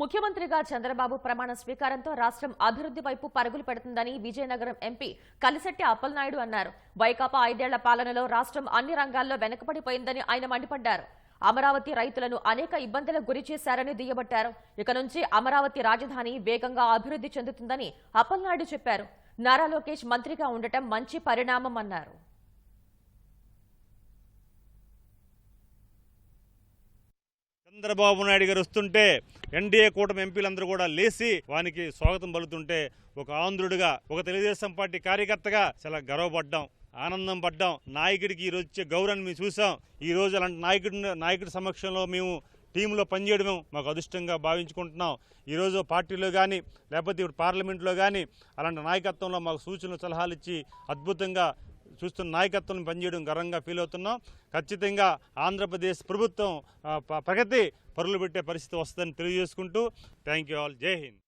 ముఖ్యమంత్రిగా చంద్రబాబు ప్రమాణ స్వీకారంతో రాష్ట్రం అభివృద్ధి వైపు పరుగులు పెడుతుందని విజయనగరం ఎంపీ కలిశెట్టి అప్పలనాయుడు అన్నారు. వైకాపా ఐదేళ్ళ పాలనలో రాష్ట్రం అన్ని రంగాల్లో వెనకబడిపోయిందని ఆయన మండిపడ్డారు. అమరావతి రైతులను అనేక ఇబ్బందులకు గురి చేశారని దుయ్యబట్టారు. ఇక నుంచి అమరావతి రాజధాని వేగంగా అభివృద్ధి చెందుతుందని అప్పలనాయుడు చెప్పారు. నారా లోకేష్ మంత్రిగా ఉండటం మంచి పరిణామం అన్నారు. చంద్రబాబు నాయుడు గారు వస్తుంటే ఎన్డీఏ కూటమి ఎంపీలందరూ కూడా లేచి వానికి స్వాగతం పలుకుతుంటే ఒక ఆంధ్రుడిగా ఒక తెలుగుదేశం పార్టీ కార్యకర్తగా చాలా గర్వపడ్డాం ఆనందం పడ్డాం. నాయకుడికి ఈ వచ్చే గౌరవాన్ని మేము చూసాం ఈ రోజు అలాంటి నాయకుడి నాయకుడి సమక్షంలో మేము టీంలో పనిచేయడం మాకు అదృష్టంగా భావించుకుంటున్నాం. ఈరోజు పార్టీలో కానీ లేకపోతే ఇప్పుడు పార్లమెంట్లో కానీ అలాంటి నాయకత్వంలో మాకు సూచనలు సలహాలు ఇచ్చి అద్భుతంగా చూస్తున్న నాయకత్వం పనిచేయడం గర్వంగా ఫీల్ అవుతున్నాం. ఖచ్చితంగా ఆంధ్రప్రదేశ్ ప్రభుత్వం ప్రగతి పరులు పెట్టే పరిస్థితి వస్తుందని తెలియజేసుకుంటూ థ్యాంక్ యూ ఆల్. జై హింద్.